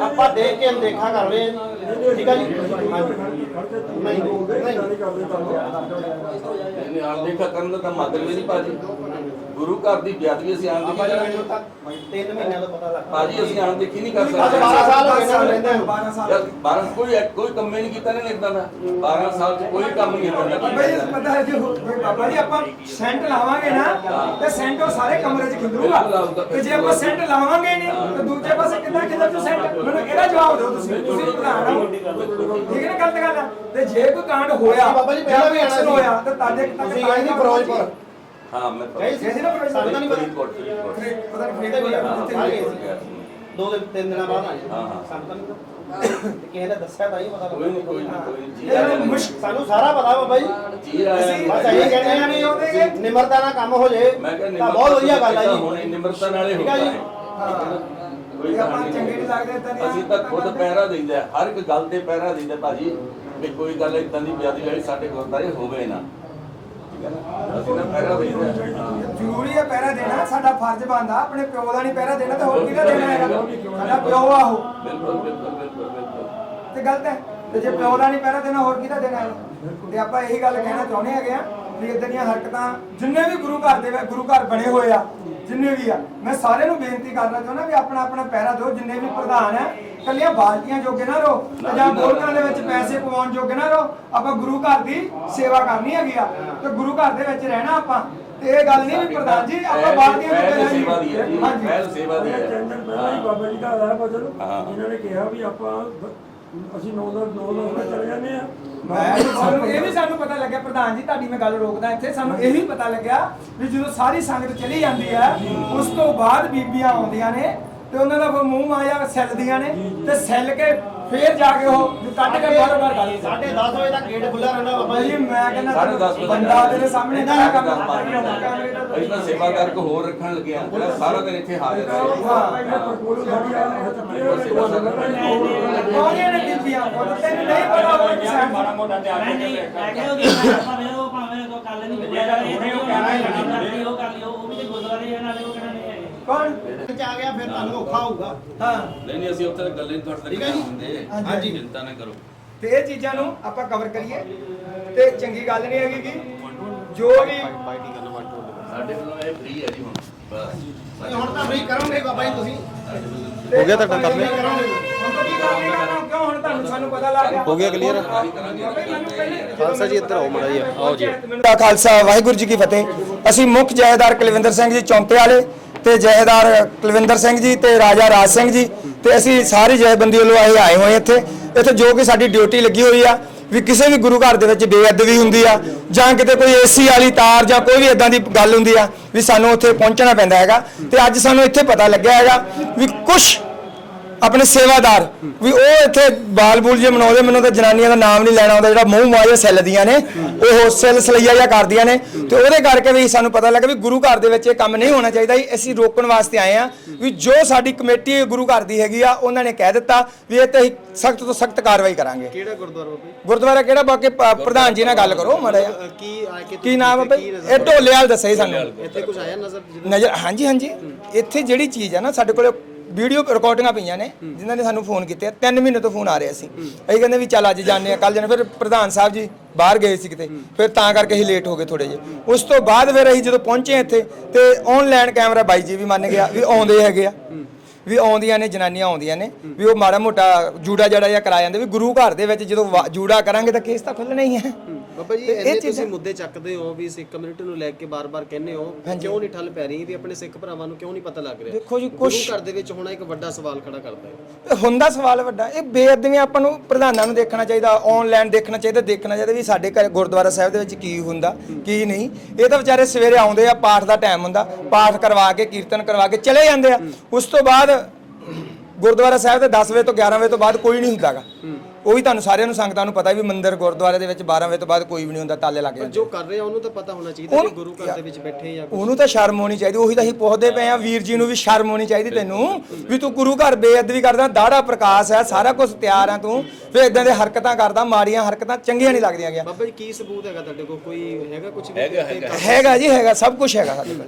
ਆਪਾਂ ਦੇਖ ਕੇ ਅਣਦੇਖਾ ਕਰ ਰਹੇ ਹਾਂ ਠੀਕ ਹੈ ਜੀ? ਹਾਂਜੀ। ਨਹੀਂ ਨਹੀਂ। ਇਹਨੇ ਅਣਦੇਖਾ ਕਰਨ ਦਾ ਤਾਂ ਮਤਲਬ ਹੀ ਨਹੀਂ ਭਾਜੀ। ਗੁਰੂ ਘਰ ਦੀ ਬੇਅਦਬੀ ਅਸੀਂ ਆਪਾਂ ਕਰਾਂਗੇ ਮੈਨੂੰ ਤਾਂ 3 ਮਹੀਨਿਆਂ ਦਾ ਪਤਾ ਲੱਗਾ ਭਾਜੀ ਅਸੀਂ ਅਣਦੇਖੀ ਨਹੀਂ ਕਰ ਸਕਦੇ। 12 ਸਾਲ ਹੋ ਗਏ ਸਾਨੂੰ ਰਹਿੰਦੇ ਨੂੰ। ਯਾਰ 12 ਕੋਈ ਕੋਈ ਕੰਮ ਹੀ ਨਹੀਂ ਕੀਤਾ ਨੇ ਇਦਾਂ ਦਾ। 12 ਸਾਲ ਚ ਕੋਈ ਕੰਮ ਨਹੀਂ ਕੀਤਾ ਬਈ ਪਤਾ ਹੈ ਜੀ ਹੁਣ ਬਾਬਾ ਜੀ ਆਪਾਂ ਸੈਂਟ ਲਾਵਾਂਗੇ ਨਾ ਤੇ ਸੈਂਟ ਉਹ ਸਾਰੇ ਕਮਰੇ 'ਚ ਖਿੰਦੂਗਾ ਤੇ ਜੇ ਆਪਾਂ ਸੈਂਟ ਲਾਵਾਂਗੇ ਨਹੀਂ ਤੇ ਦੂਜੇ ਪਾਸੇ ਕਿੱਦਾਂ ਤੂੰ ਸੈਂਟ? ਮੈਨੂੰ ਇਹਦਾ ਜਵਾਬ ਦਿਓ ਤੁਸੀਂ? ਤੁਸੀਂ ਪ੍ਰਧਾਨ ਹੋ ਠੀਕ ਹੈ ਨਾ ਗਲਤ ਗੱਲ ਆ। ਤੇ ਜੇ ਕੋਈ ਕਾਂਡ ਹੋਇਆ ਬਾਬਾ ਜੀ ਪਹਿਲਾਂ ਵੀ ਸੀ। ਹੋਇਆ ਤੇ ਤੁਹਾਡੇ ਤੱਕ ਤੁਸੀਂ ਗਏ ਸੀ ਫਿਰੋਜ਼ਪੁਰ। ਹਾਂ ਮੈਂ ਗਏ ਸੀ ਗਏ ਸੀ ਨਾ ਫਿਰੋਜ਼ਪੁਰ? ਸਾਨੂੰ ਤਾਂ ਨਹੀਂ ਪਤਾ। ਫਰੀਦਕੋਟ, ਫਰੀਦਕੋਟ। ਪਤਾ ਨਹੀਂ ਇਹਦੇ ਵੀ ਕਿਹਦੇ ਆ, ਸਾਰੇ ਗਏ ਸੀ। ਦੋ ਦਿਨ ਤਿੰਨ ਦਿਨਾਂ ਬਾਅਦ ਆਏ ਹਾਂ, ਹਾਂ। ਸਾਨੂੰ ਤਾਂ ਨਹੀਂ ਪਤਾ। ਤੇ ਕਿਸੇ ਨੇ ਦੱਸਿਆ ਤਾਂ ਹੀ ਪਤਾ ਲੱਗਾ। ਕੋਈ ਨਹੀਂ ਕੋਈ ਨਹੀਂ ਕੋਈ ਨਹੀਂ ਜੀ ਆਇਆਂ। ਸਾਨੂੰ ਸਾਰਾ ਪਤਾ ਬਾਬਾ ਜੀ। ਜੀ ਆਇਆਂ। ਨੂੰ। ਬਸ ਇਹ ਕਹਿੰਦੇ ਆ ਵੀ ਜੇ ਨਿਮਰਤਾ ਨਾਲ ਕੰਮ ਹੋ ਜੇ ਮੈਂ ਤਾਂ ਬਹੁਤ ਵਧੀਆ ਗੱਲ ਆ ਹੁਣ ਜੀ। ਨਿਮਰਤਾ ਨਾਲੇ ਠੀਕ ਆ ਹੁੰਦਾ ਜੀ? ਹੈ। ਕੋਈ ਆਪਾਂ ਚੰਗੇ ਨਹੀਂ ਲੱਗਦੇ ਦੀਆਂ ਅਸੀਂ ਤਾਂ ਖੁਦ ਪਹਿਰਾ ਦਿੰਦੇ ਹਰ ਇੱਕ ਗੱਲ ਤੇ ਪਹਿਰਾ ਦਿੰਦੇ ਭਾਜੀ ਵੀ ਕੋਈ ਗੱਲ ਇਦਾਂ ਦੀ ਬਿਆਦੀ ਵਾਲੀ ਸਾਡੇ ਗੁਰਦਾਰੇ ਹੋਵੇ ਨਾ। ਠੀਕ ਹੈ ਨਾ? ਅਸੀਂ ਤਾਂ ਪਹਿਰਾ ਦਿੰਦੇ। ਜ਼ਰੂਰੀ ਹੈ ਪਹਿਰਾ ਦੇਣਾ ਸਾਡਾ ਫਰਜ਼ ਬਣਦਾ ਆਪਣੇ ਪਿਓ ਦਾ ਨਹੀਂ ਪਹਿਰਾ ਦੇਣਾ ਤੇ ਹੋਰ ਕਿਹਦਾ ਦੇਣਾ ਹੈਗਾ? ਸਾਡਾ ਪਿਓ ਆ ਉਹ। ਬਿਲਕੁਲ ਬਿਲਕੁਲ ਬਿਲਕੁਲ ਬਿਲਕੁਲ। ਤੇ ਗਲਤ ਹੈ। ਤੇ ਜੇ ਪਿਓ ਦਾ ਨਹੀਂ ਪਹਿਰਾ ਦੇਣਾ ਹੋਰ ਕਿਹਦਾ ਦੇਣਾ ਹੈ ਤੇ ਆਪਾਂ ਇਹੀ ਗੱਲ ਕਹਿਣਾ ਚਾਹੁੰਦੇ ਹੈਗੇ ਆ ਵੀ ਇਦਾਂ ਦੀਆਂ ਹਰਕਤਾਂ ਜਿੰਨੇ ਵੀ ਗੁਰੂ ਘਰ ਦੇ ਵਿੱਚ ਗੁਰੂ ਘਰ ਬਣੇ ਹੋਏ ਆ ਜਿੰਨੇ ਵੀ ਆ ਮੈਂ ਸਾਰਿਆਂ ਨੂੰ ਬੇਨਤੀ ਕਰਨਾ ਚਾਹੁੰਦਾ ਵੀ ਆਪਣਾ ਆਪਣਾ ਪਹਿਰਾ ਦਿਓ ਜਿੰਨੇ ਵੀ ਪ੍ਰਧਾਨ ਆ ਕੱਲੀਆਂ ਬਾਲਟੀਆਂ ਜੋਗੇ ਨਾ ਰਹੋ ਜਾਂ ਗੋਲਕਾਂ ਦੇ ਵਿੱਚ ਪੈਸੇ ਪਵਾਉਣ ਜੋਗੇ ਨਾ ਰਹੋ ਆਪਾਂ ਗੁਰੂ ਘਰ ਦੀ ਸੇਵਾ ਕਰਨੀ ਹੈਗੀ ਆ ਤੇ ਗੁਰੂ ਘਰ ਦੇ ਵਿੱਚ ਰਹਿਣਾ ਆਪਾਂ ਤੇ ਇਹ ਗੱਲ ਨਹੀਂ ਵੀ ਪ੍ਰਧਾਨ ਜੀ ਆਪਾਂ ਬਾਲਟੀਆਂ ਪਹਿਲ ਰਹਿਣਾ ਸੇਵਾ ਦੀ ਹੈ ਜੀ ਹਾਂਜੀ। ਪਹਿਲ ਸੇਵਾ ਦੀ ਹੈ। ਪਹਿਲਾਂ ਹੀ ਬਾਬਾ ਜੀ ਦਾ ਆਇਆ ਬਦਲ। ਇਹਨਾਂ ਨੇ ਕਿਹਾ ਵੀ ਆਪਾਂ ਅਸੀਂ 9 ਦਾ 9 ਦਾ ਚਲੇ ਜਾਂਦੇ ਆ ਸਾਨੂੰ ਇਹ ਵੀ ਸਾਨੂੰ ਪਤਾ ਲੱਗਿਆ ਪ੍ਰਧਾਨ ਜੀ ਤੁਹਾਡੀ ਮੈਂ ਗੱਲ ਰੋਕਦਾ ਇੱਥੇ ਸਾਨੂੰ ਇਹ ਵੀ ਪਤਾ ਲੱਗਿਆ ਵੀ ਜਦੋਂ ਸਾਰੀ ਸੰਗਤ ਚਲੀ ਜਾਂਦੀ ਹੈ ਉਸ ਤੋਂ ਬਾਅਦ ਬੀਬੀਆਂ ਆਉਂਦੀਆਂ ਨੇ ਤੇ ਉਹਨਾਂ ਦਾ ਫਿਰ ਮੂੰਹ ਮਾਇਆ ਸੈੱਲਦੀਆਂ ਨੇ ਤੇ ਸੈੱਲ ਕੇ ਫੇਰ ਜਾ ਕੇ ਉਹ ਕੱਢ ਕੇ ਬਾਰ ਬਾਰ ਗੱਲ ਸਾਢੇ 10 ਵਜੇ ਤੱਕ ਗੇਟ ਖੁੱਲਾ ਰਹਿੰਦਾ ਬਾਬਾ ਜੀ। ਮੈਂ ਕਹਿੰਦਾ ਵਜੇ ਬੰਦਾ ਤੇਰੇ ਸਾਹਮਣੇ ਨਾ ਕੰਮ ਅਸੀਂ ਤਾਂ ਸੇਵਾ ਕਰਕੇ ਹੋਰ ਰੱਖਣ ਲੱਗੇ ਆ ਜਿਹੜਾ ਸਾਰਾ ਦਿਨ ਇੱਥੇ ਹਾਜ਼ਰ ਹੈ। ਆ ਕੌਣੀਆਂ ਨੇ ਬੀਬੀਆਂ ਉਹ ਤੈਨੂੰ ਨਹੀਂ ਪਤਾ ਉਹ ਸਾਈਡ ਮਾੜਾ ਮੋਟਾ ਨਹੀਂ ਨਹੀਂ ਮੈਂ ਕਿਹਾ ਉਹ ਭਾਵੇਂ ਉਹ ਭਾਵੇਂ ਉਹ ਕੱਲ ਨਹੀਂ ਮਿਲਿਆ ਇਹ ਉਹ ਕਹਿਣਾ ਹੀ ਉਹ ਕਰ ਲਿਓ ਉਹ ਵੀ ਤੇ ਗੁਰਦੁਆਰੇ ਆ ਨਾਲੇ ਉਹ ਕਹਿਣਾ ਨਹੀਂ ਹੈਗੇ ਕੌਣ? ਵਿੱਚ ਆ ਗਿਆ ਫਿਰ ਤੁਹਾਨੂੰ ਔਖਾ ਹੋਊਗਾ। ਹਾਂ। ਨਹੀਂ ਨਹੀਂ ਅਸੀਂ ਉੱਥੇ ਗੱਲਾਂ ਹੀ ਤੁਹਾਡੇ ਠੀਕ ਹੈ ਜੀ? ਹੁੰਦੇ। ਹਾਂਜੀ। ਚਿੰਤਾ ਨਾ ਕਰੋ। ਤੇ ਇਹ ਚੀਜ਼ਾਂ ਨੂੰ ਆਪਾਂ ਕਵਰ ਕਰੀਏ। ਤੇ ਚੰਗੀ ਗੱਲ ਨਹੀਂ ਹੈਗੀ ਕਿ ਜੋ ਵੀ ਸਾਡੇ ਵੱਲੋਂ ਇਹ ਫ੍ਰੀ ਹੈ ਜੀ ਹੁਣ ਬਸ। ਹੁਣ ਤਾਂ ਫ੍ਰੀ ਕਰੋਗੇ ਬਾਬਾ ਜੀ ਤੁਸੀਂ। ਹੋ ਗਿਆ ਤੁਹਾਡਾ ਕੰਮ? ਹੁਣ ਤਾਂ ਕੀ ਕਰਾਂਗੇ? ਨਾ ਕਿਉਂ ਹੁਣ ਤੁਹਾਨੂੰ ਸਾਨੂੰ ਪਤਾ ਲੱਗ ਗਿਆ। ਹੋ ਗਿਆ clear? ਖਾਲਸਾ ਜੀ ਇੱਧਰ ਆਓ ਮਾੜਾ ਜਿਹਾ, ਆਓ ਜੀ। ਦਾ ਖਾਲਸਾ ਵਾਹਿਗੁਰੂ ਜੀ ਕੀ ਫਤਿਹ। ਅਸੀਂ ਮੁੱਖ ਜਹੇਦਾਰ ਕੁਲਵਿੰਦਰ ਸਿੰਘ ਜੀ ਚੌਂਤੇ ਵਾਲੇ। ਤੇ ਜਹੇਦਾਰ ਕੁਲਵਿੰਦਰ ਸਿੰਘ ਜੀ ਤੇ ਰਾਜਾ ਰਾਜ ਸਿੰਘ ਜੀ ਤੇ ਅਸੀਂ ਸਾਰੀ ਜਥੇਬੰਦੀ ਵੱਲੋਂ ਅਸੀਂ ਆਏ ਹੋਏ ਇੱਥੇ। ਇੱਥੇ ਜੋ ਕਿ ਸਾਡੀ ਡਿਊਟੀ ਲੱਗੀ ਹੋਈ ਆ, ਵੀ ਕਿਸੇ ਵੀ ਗੁਰੂ ਘਰ ਦੇ ਵਿੱਚ ਬੇਅਦਬੀ ਹੁੰਦੀ ਆ, ਜਾਂ ਕਿਤੇ ਕੋਈ ਏਸੀ ਵਾਲੀ ਤਾਰ ਜਾਂ ਕੋਈ ਵੀ ਇਦਾਂ ਦੀ ਗੱਲ ਹੁੰਦੀ ਆ, ਵੀ ਸਾਨੂੰ ਉੱਥੇ ਪਹੁੰਚਣਾ ਪੈਂਦਾ ਹੈਗਾ। ਤੇ ਅੱਜ ਸਾਨੂੰ ਇੱਥੇ ਪਤਾ ਲੱਗਿਆ ਹੈਗਾ ਵੀ ਕੁਝ ਆਪਣੇ ਸੇਵਾਦਾਰ। ਵੀ ਉਹ ਇੱਥੇ ਬਾਲ ਬੂਲ ਜੇ ਮਨਾਉਂਦੇ ਮੈਨੂੰ ਤਾਂ ਜਨਾਨੀਆਂ ਦਾ ਨਾਮ ਨਹੀਂ ਲੈਣਾ ਆਉਂਦਾ ਜਿਹੜਾ ਮੂੰਹ ਮਾਇਆ ਸੈੱਲਦੀਆਂ ਨੇ ਉਹ ਸੈੱਲ ਸਲਈਆ ਜਾਂ ਕਰਦੀਆਂ ਨੇ। ਤੇ ਉਹਦੇ ਕਰਕੇ ਵੀ ਸਾਨੂੰ ਪਤਾ ਲੱਗਾ ਵੀ ਗੁਰੂ ਘਰ ਦੇ ਵਿੱਚ ਇਹ ਕੰਮ ਨਹੀਂ ਹੋਣਾ ਚਾਹੀਦਾ ਅਸੀਂ ਰੋਕਣ ਵਾਸਤੇ ਆਏ ਆ ਵੀ ਜੋ ਸਾਡੀ ਕਮੇਟੀ ਗੁਰੂ ਘਰ ਦੀ ਹੈਗੀ ਆ ਉਹਨਾਂ ਨੇ ਕਹਿ ਦਿੱਤਾ ਵੀ ਇਹ ਤੇ ਸਖਤ ਤੋਂ ਸਖਤ ਕਾਰਵਾਈ ਕਰਾਂਗੇ। ਕਿਹੜਾ ਗੁਰਦੁਆਰਾ ਬਾਬਾ ਗੁਰਦੁਆਰਾ ਕਿਹੜਾ ਬਾਕੀ ਪ੍ਰਧਾਨ ਜੀ ਨਾਲ ਗੱਲ ਕਰੋ ਮਾੜਾ? ਕੀ ਆ ਕੇ ਨਾਮ ਹੈ ਇਹ ਢੋਲੇ ਵਾਲ ਦੱਸੇ ਸਾਨੂੰ। ਇੱਥੇ ਕੁਝ ਆਇਆ ਨਜ਼ਰ? ਨਜ਼ਰ ਹਾਂਜੀ ਹਾਂਜੀ। ਇੱਥੇ ਜਿਹੜੀ ਚੀਜ਼ ਹੈ ਨਾ ਸਾਡੇ ਕੋਲ ਵੀਡੀਓ ਰਿਕਾਰਡਿੰਗਾਂ ਪਈਆਂ ਨੇ ਜਿਨ੍ਹਾਂ ਨੇ ਸਾਨੂੰ ਫੋਨ ਕੀਤੇ ਆ। ਤਿੰਨ ਮਹੀਨੇ ਤੋਂ ਫੋਨ ਆ ਰਿਹਾ ਸੀ। ਅਸੀਂ ਕਹਿੰਦੇ ਵੀ ਚੱਲ ਅੱਜ ਜਾਂਦੇ ਆ ਕੱਲ ਜਾਣੇ ਫਿਰ ਪ੍ਰਧਾਨ ਸਾਹਿਬ ਜੀ ਬਾਹਰ ਗਏ ਸੀ ਕਿਤੇ। ਫਿਰ ਤਾਂ ਕਰਕੇ ਅਸੀਂ ਲੇਟ ਹੋ ਗਏ ਥੋੜੇ ਜਿਹੇ। ਉਸ ਤੋਂ ਬਾਅਦ ਫਿਰ ਅਸੀਂ ਜਦੋਂ ਪਹੁੰਚੇ ਇੱਥੇ ਤੇ ਆਨਲਾਈਨ ਕੈਮਰਾ ਬਾਈ ਜੀ ਵੀ ਮੰਨ ਗਿਆ ਵੀ ਆਉਂਦੇ ਹੈਗੇ ਆ। ਵੀ ਆਉਂਦੀਆਂ ਨੇ ਜਨਾਨੀਆਂ ਆਉਂਦੀਆਂ ਨੇ। ਵੀ ਉਹ ਮਾੜਾ ਮੋਟਾ ਜੂੜਾ ਜੜਾ ਜਿਹਾ ਕਰਾ ਜਾਂਦੇ। ਵੀ ਗੁਰੂ ਘਰ ਦੇ ਵਿੱਚ ਜਦੋਂ ਜੂੜਾ ਕਰਾਂਗੇ ਤਾਂ ਕੇਸ ਤਾਂ ਖੁੱਲਣਾ ਹੀ। ਹੈ। ਬਾਬਾ ਜੀ ਇਹ ਤੁਸੀਂ ਮੁੱਦੇ ਚੱਕਦੇ ਹੋ ਵੀ ਸਿੱਖ ਕਮਿਊਨਿਟੀ ਨੂੰ ਲੈ ਕੇ ਬਾਰ-ਬਾਰ ਕਹਿੰਦੇ ਹੋ ਕਿਉਂ ਨਹੀਂ ਠੱਲ ਪੈ ਰਹੀ ਵੀ ਆਪਣੇ ਸਿੱਖ ਭਰਾਵਾਂ ਨੂੰ ਕਿਉਂ ਨਹੀਂ ਪਤਾ ਲੱਗ ਰਿਹਾ? ਦੇਖੋ ਜੀ ਕੁਛ ਘਰ ਦੇ ਵਿੱਚ ਹੋਣਾ ਇੱਕ ਵੱਡਾ ਸਵਾਲ ਖੜਾ ਕਰਦਾ ਹੈ। ਹੁੰਦਾ ਸਵਾਲ ਵੱਡਾ ਇਹ ਬੇਅਦਬੀਆਂ ਆਪਾਂ ਨੂੰ ਪ੍ਰਧਾਨਾਂ ਨੂੰ ਦੇਖਣਾ ਚਾਹੀਦਾ ਆਨਲਾਈਨ ਦੇਖਣਾ ਚਾਹੀਦਾ ਦੇਖਣਾ ਚਾਹੀਦਾ ਵੀ ਸਾਡੇ ਘਰ ਗੁਰਦੁਆਰਾ ਸਾਹਿਬ ਦੇ ਵਿੱਚ ਕੀ ਹੁੰਦਾ ਕੀ ਨਹੀਂ। ਇਹ ਤਾਂ ਵਿਚਾਰੇ ਸਵੇਰੇ ਆਉਂਦੇ ਆ ਪਾਠ ਦਾ ਟਾਈਮ ਹੁੰਦਾ ਪਾਠ ਕਰਵਾ ਕੇ ਕੀਰਤਨ ਕਰਵਾ ਕੇ ਚਲੇ ਜਾਂਦੇ ਆ। ਉਸ ਤੋਂ ਬਾਅਦ ਗੁਰਦੁਆਰਾ ਸਾਹਿਬ ਦੇ 10 ਵਜੇ ਤੋਂ 11 ਵਜੇ ਤੋਂ ਬਾਅਦ ਕੋਈ ਨਹੀਂ ਹੁੰਦਾਗਾ ਉਹ ਵੀ ਤੁਹਾਨੂੰ ਸਾਰਿਆਂ ਨੂੰ ਸੰਗਤਾਂ ਨੂੰ ਪਤਾ ਵੀ ਮੰਦਿਰ ਗੁਰਦੁਆਰੇ ਦੇ ਵਿੱਚ 12 ਵਜੇ ਤੋਂ ਬਾਅਦ ਕੋਈ ਵੀ ਨਹੀਂ ਹੁੰਦਾ ਤਾਲੇ ਲੱਗ ਜਾਂਦੇ ਜੋ ਕਰ ਰਹੇ ਆ ਉਹਨੂੰ ਤਾਂ ਪਤਾ ਹੋਣਾ ਚਾਹੀਦਾ ਕਿ ਗੁਰੂ ਘਰ ਦੇ ਵਿੱਚ ਬੈਠੇ ਜਾਂ ਉਹਨੂੰ ਤਾਂ ਸ਼ਰਮ ਹੋਣੀ ਚਾਹੀਦੀ ਉਹੀ ਤਾਂ ਅਸੀਂ ਪੁੱਛਦੇ ਪਏ ਆ ਵੀਰ ਜੀ ਨੂੰ ਵੀ ਸ਼ਰਮ ਹੋਣੀ ਚਾਹੀਦੀ ਤੈਨੂੰ ਵੀ ਤੂੰ ਗੁਰੂ ਘਰ ਬੇਅਦਬੀ ਕਰਦਾ ਦਾੜਾ ਪ੍ਰਕਾਸ਼ ਹੈ ਸਾਰਾ ਕੁਝ ਤਿਆਰ ਆ ਤੂੰ ਫਿਰ ਇਦਾਂ ਦੇ ਹਰਕਤਾਂ ਕਰਦਾ ਮਾੜੀਆਂ ਹਰਕਤਾਂ ਚੰਗੀਆਂ ਨਹੀਂ ਲੱਗਦੀਆਂ ਗਿਆ ਬਾਬਾ ਜੀ ਕੀ ਸਬੂਤ ਹੈਗਾ ਤੁਹਾਡੇ ਕੋਲ? ਕੋਈ ਹੈਗਾ ਕੁਝ ਹੈਗਾ, ਹੈਗਾ। ਹੈਗਾ ਜੀ ਹੈਗਾ ਸਭ ਕੁਝ ਹੈਗਾ ਸਾਡੇ ਕੋਲ।